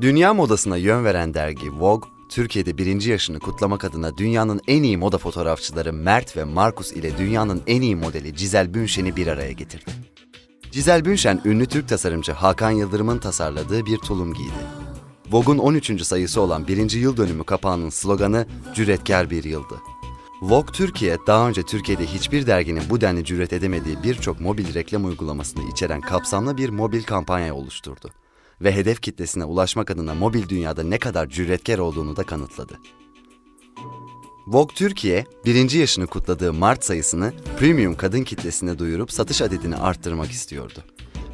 Dünya modasına yön veren dergi Vogue, Türkiye'de birinci yaşını kutlamak adına dünyanın en iyi moda fotoğrafçıları Mert ve Markus ile dünyanın en iyi modeli Cizel Bünşen'i bir araya getirdi. Cizel Bünşen, ünlü Türk tasarımcı Hakan Yıldırım'ın tasarladığı bir tulum giydi. Vogue'un 13. sayısı olan 1. yıl dönümü kapağının sloganı Cüretkar bir yıldı. Vogue Türkiye, daha önce Türkiye'de hiçbir derginin bu denli cüret edemediği birçok mobil reklam uygulamasını içeren kapsamlı bir mobil kampanya oluşturdu. Ve hedef kitlesine ulaşmak adına mobil dünyada ne kadar cüretkar olduğunu da kanıtladı. Vogue Türkiye, birinci yaşını kutladığı Mart sayısını premium kadın kitlesine duyurup satış adedini arttırmak istiyordu.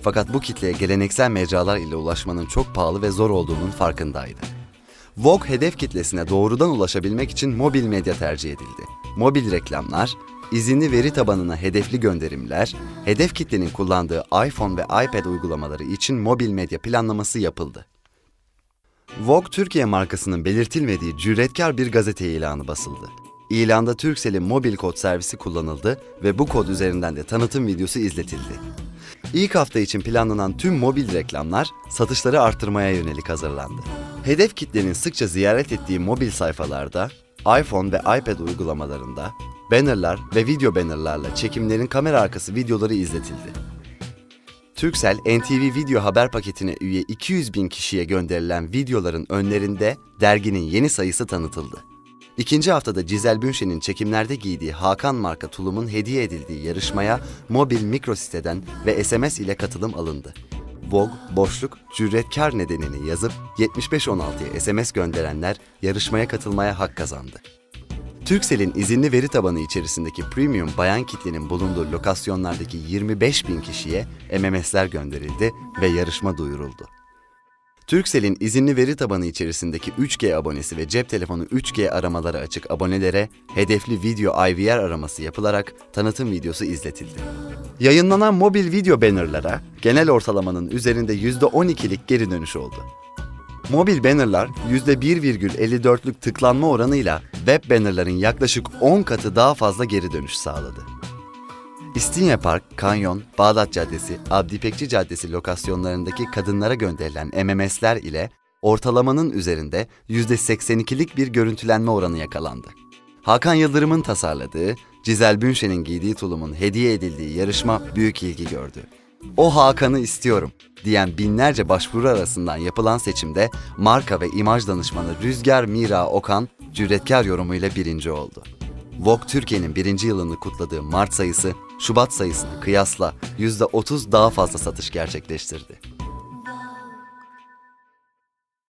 Fakat bu kitleye geleneksel mecralar ile ulaşmanın çok pahalı ve zor olduğunun farkındaydı. Vogue hedef kitlesine doğrudan ulaşabilmek için mobil medya tercih edildi. Mobil reklamlar, izinli veri tabanına hedefli gönderimler, hedef kitlenin kullandığı iPhone ve iPad uygulamaları için mobil medya planlaması yapıldı. Vogue Türkiye markasının belirtilmediği cüretkar bir gazete ilanı basıldı. İlanda Turkcell'in mobil kod servisi kullanıldı ve bu kod üzerinden de tanıtım videosu izletildi. İlk hafta için planlanan tüm mobil reklamlar satışları artırmaya yönelik hazırlandı. Hedef kitlenin sıkça ziyaret ettiği mobil sayfalarda, iPhone ve iPad uygulamalarında, bannerlar ve video bannerlarla çekimlerin kamera arkası videoları izletildi. Turkcell, NTV video haber paketine üye 200 bin kişiye gönderilen videoların önlerinde derginin yeni sayısı tanıtıldı. İkinci haftada Cizel Bünşen'in çekimlerde giydiği Hakan marka tulumun hediye edildiği yarışmaya mobil mikro siteden ve SMS ile katılım alındı. Vogue, boşluk, cüretkar nedenini yazıp 7516'ya SMS gönderenler yarışmaya katılmaya hak kazandı. Turkcell'in izinli veri tabanı içerisindeki premium bayan kitlenin bulunduğu lokasyonlardaki 25 bin kişiye MMS'ler gönderildi ve yarışma duyuruldu. Turkcell'in izinli veri tabanı içerisindeki 3G abonesi ve cep telefonu 3G aramaları açık abonelere hedefli video IVR araması yapılarak tanıtım videosu izletildi. Yayınlanan mobil video bannerlara genel ortalamanın üzerinde %12'lik geri dönüş oldu. Mobil bannerlar %1,54'lük tıklanma oranıyla web bannerların yaklaşık 10 katı daha fazla geri dönüş sağladı. İstinye Park, Kanyon, Bağdat Caddesi, Abdi Caddesi lokasyonlarındaki kadınlara gönderilen MMS'ler ile ortalamanın üzerinde %82'lik bir görüntülenme oranı yakalandı. Hakan Yıldırım'ın tasarladığı, Cizel Bünşen'in giydiği tulumun hediye edildiği yarışma büyük ilgi gördü. O Hakan'ı istiyorum diyen binlerce başvuru arasından yapılan seçimde marka ve imaj danışmanı Rüzgar Mira Okan cüretkar yorumuyla birinci oldu. Vogue Türkiye'nin birinci yılını kutladığı Mart sayısı, Şubat sayısına kıyasla %30 daha fazla satış gerçekleştirdi.